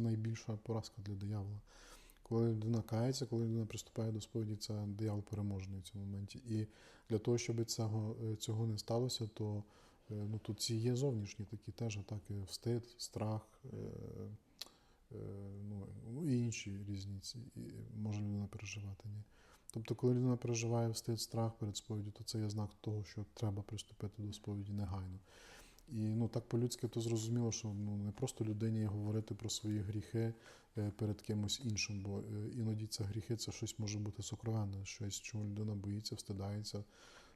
найбільша поразка для диявола. Коли людина кається, коли людина приступає до сповіді, це диявол переможний в цьому моменті. І для того, щоб цього, цього не сталося, то е, ну, тут ці є зовнішні такі теж атаки, встид, страх, е, е, ну, ну і інші різні ці, і може людина переживати. Ні. Тобто, коли людина переживає встид, страх перед сповіддю, то це є знак того, що треба приступити до сповіді негайно. І ну так по-людськи то зрозуміло, що ну не просто людині говорити про свої гріхи е, перед кимось іншим, бо е, іноді це гріхи це щось може бути сокровенне, щось, чому людина боїться, встидається,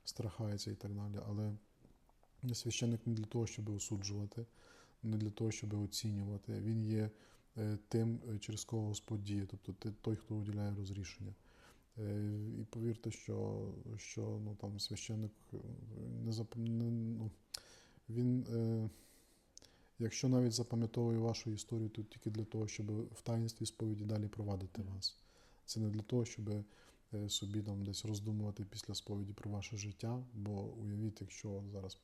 страхається і так далі. Але священник не для того, щоб осуджувати, не для того, щоб оцінювати. Він є е, тим, через кого Господь діє, тобто той, хто уділяє розрішення. І повірте, що, що ну, там, священник не зап... ну, він, е, якщо навіть запам'ятовує вашу історію, то тільки для того, щоб в таїнстві сповіді далі провадити вас. Це не для того, щоб е, собі там десь роздумувати після сповіді про ваше життя, бо уявіть, якщо зараз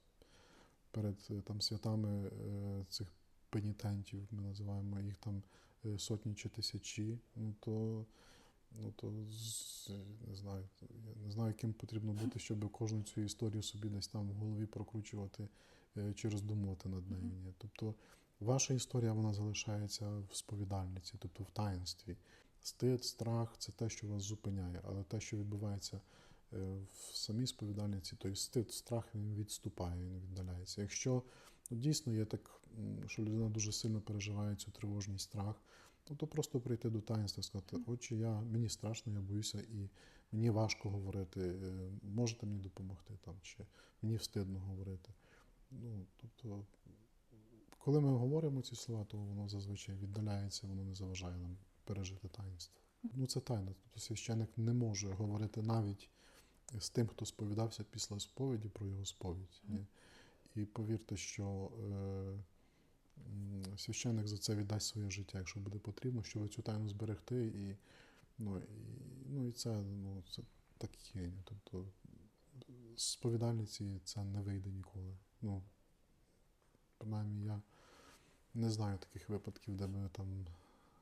перед е, там святами е, цих пенітентів, ми називаємо їх там е, сотні чи тисячі, ну то, ну то не знаю, я не знаю, яким потрібно бути, щоб кожну цю історію собі десь там в голові прокручувати чи роздумувати над нею. Ні. Тобто ваша історія вона залишається в сповідальниці, тобто в таїнстві. Стид, страх це те, що вас зупиняє, але те, що відбувається е, в самій сповідальниці, той стид, страх він відступає, він віддаляється. Якщо ну, дійсно є так, що людина дуже сильно переживає цю тривожність, страх, ну то просто прийти до таїнства і сказати, отче, я, мені страшно, я боюся, і мені важко говорити, е, можете мені допомогти там, чи мені встидно говорити. Ну, тобто, коли ми говоримо ці слова, то воно зазвичай віддаляється, воно не заважає нам пережити таїнство. Ну, це тайна. Тобто священик не може говорити навіть з тим, хто сповідався після сповіді про його сповідь. Ні. І повірте, що е, священик за це віддасть своє життя, якщо буде потрібно, щоб цю тайну зберегти. І, ну, і, ну, і це, ну, це так є. Тобто сповідальниці це не вийде ніколи. Ну, принаймні, я не знаю таких випадків, де би там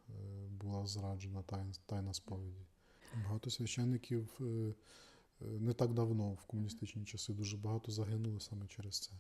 е, була зраджена тайна, тайна сповіді. Багато священників е, е, не так давно, в комуністичні часи, дуже багато загинули саме через це.